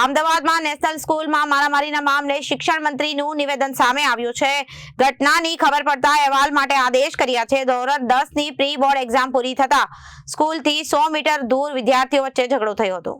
અમદાવાદમાં નેશનલ સ્કૂલમાં મારામારીના મામલે શિક્ષણ મંત્રીનું નિવેદન સામે આવ્યું છે. ઘટનાની ખબર પડતા અહેવાલ માટે આદેશ કર્યા છે. ધોરણ દસની પ્રી બોર્ડ એક્ઝામ પૂરી થતા સ્કૂલથી સો મીટર દૂર વિદ્યાર્થીઓ વચ્ચે ઝઘડો થયો હતો.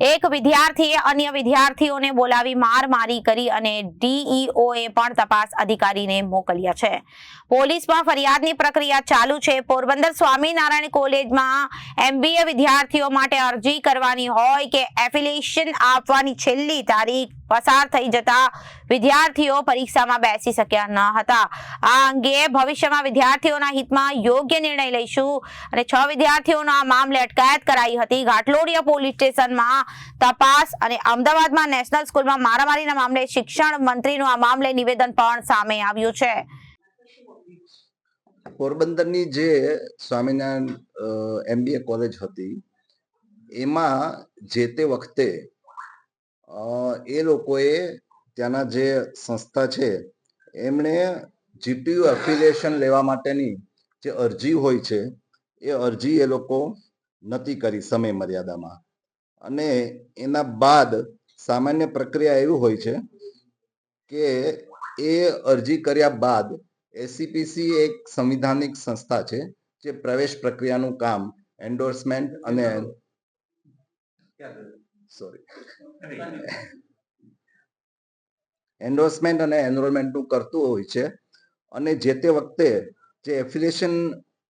એક વિદ્યાર્થીએ અન્ય વિદ્યાર્થીઓને બોલાવી માર મારી કરી અને ડીઈઓએ પણ તપાસ અધિકારીને મોકલ્યા છે. પોલીસમાં ફરિયાદની પ્રક્રિયા ચાલુ છે. પોરબંદર સ્વામિનારાયણ કોલેજમાં એમબીએ વિદ્યાર્થીઓ માટે અરજી કરવાની હોય કે એફિલિએશન આપવાની છેલ્લી તારીખ પસાર થઈ જતા વિદ્યાર્થીઓ પરીક્ષામાં બેસી શક્યા ન હતા. આ અંગે ભવિષ્યમાં વિદ્યાર્થીઓના હિતમાં યોગ્ય નિર્ણય લઈશું. અને છ વિદ્યાર્થીઓનો આ મામલે અટકાયત કરાઈ હતી. ઘાટલોડિયા પોલીસ સ્ટેશનમાં તપાસ અને અમદાવાદમાં નેશનલ સ્કૂલમાં મારામારીના મામલે શિક્ષણ મંત્રીનું આ મામલે નિવેદન પણ સામે આવ્યું છે. પોરબંદરની જે સ્વામિનારાયણ એમબીએ કોલેજ હતી, એમાં જે તે વખતે એ લોકોએ ત્યાંના જે સંસ્થા છે, એમણે જીટીયુ એફિલિએશન લેવા માટેની જે અરજી હોય છે, એ અરજી એ લોકો નથી કરી સમય મર્યાદામાં અને એના બાદ સામાન્ય પ્રક્રિયા એવી હોય છે કે એ અરજી કર્યા બાદ એસીપીસી એક સંવિધાનિક સંસ્થા છે જે પ્રવેશ પ્રક્રિયાનું કામ એન્ડોર્સમેન્ટ અને સોરી એન્ડોર્સમેન્ટ અને એનરોલમેન્ટનું કરતું હોય છે. અને જે તે વખતે જે એફિલિએશન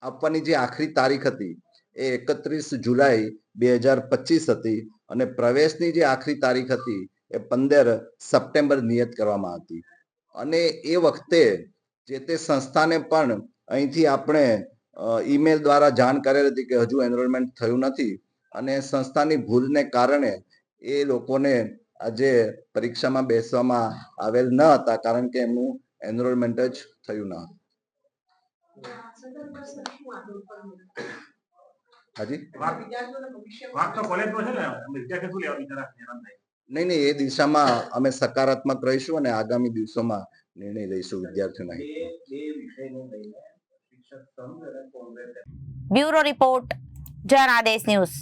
આપવાની જે આખરી તારીખ હતી એ એકત્રીસ જુલાઈ બે હજાર પચીસ હતી અને પ્રવેશની જે આખરી તારીખ હતી એ પંદર સપ્ટેમ્બર નિયત કરવામાં હતી. અને એ વખતે જે તે સંસ્થાને પણ અહીંથી આપણે ઈમેલ દ્વારા જાણ કરેલ હતી કે હજુ એનરોલમેન્ટ થયું નથી અને સંસ્થાની ભૂલને કારણે એ લોકોને આજે પરીક્ષામાં બેસવામાં આવેલ ન હતા કારણ કે એમનું એનરોલમેન્ટ જ થયું ન હતું. હાજી? નહીં. નહીં એ દિશામાં અમે સકારાત્મક રહીશું અને આગામી દિવસોમાં નિર્ણય લઈશું વિદ્યાર્થીઓના. Bureau report Janadesh news.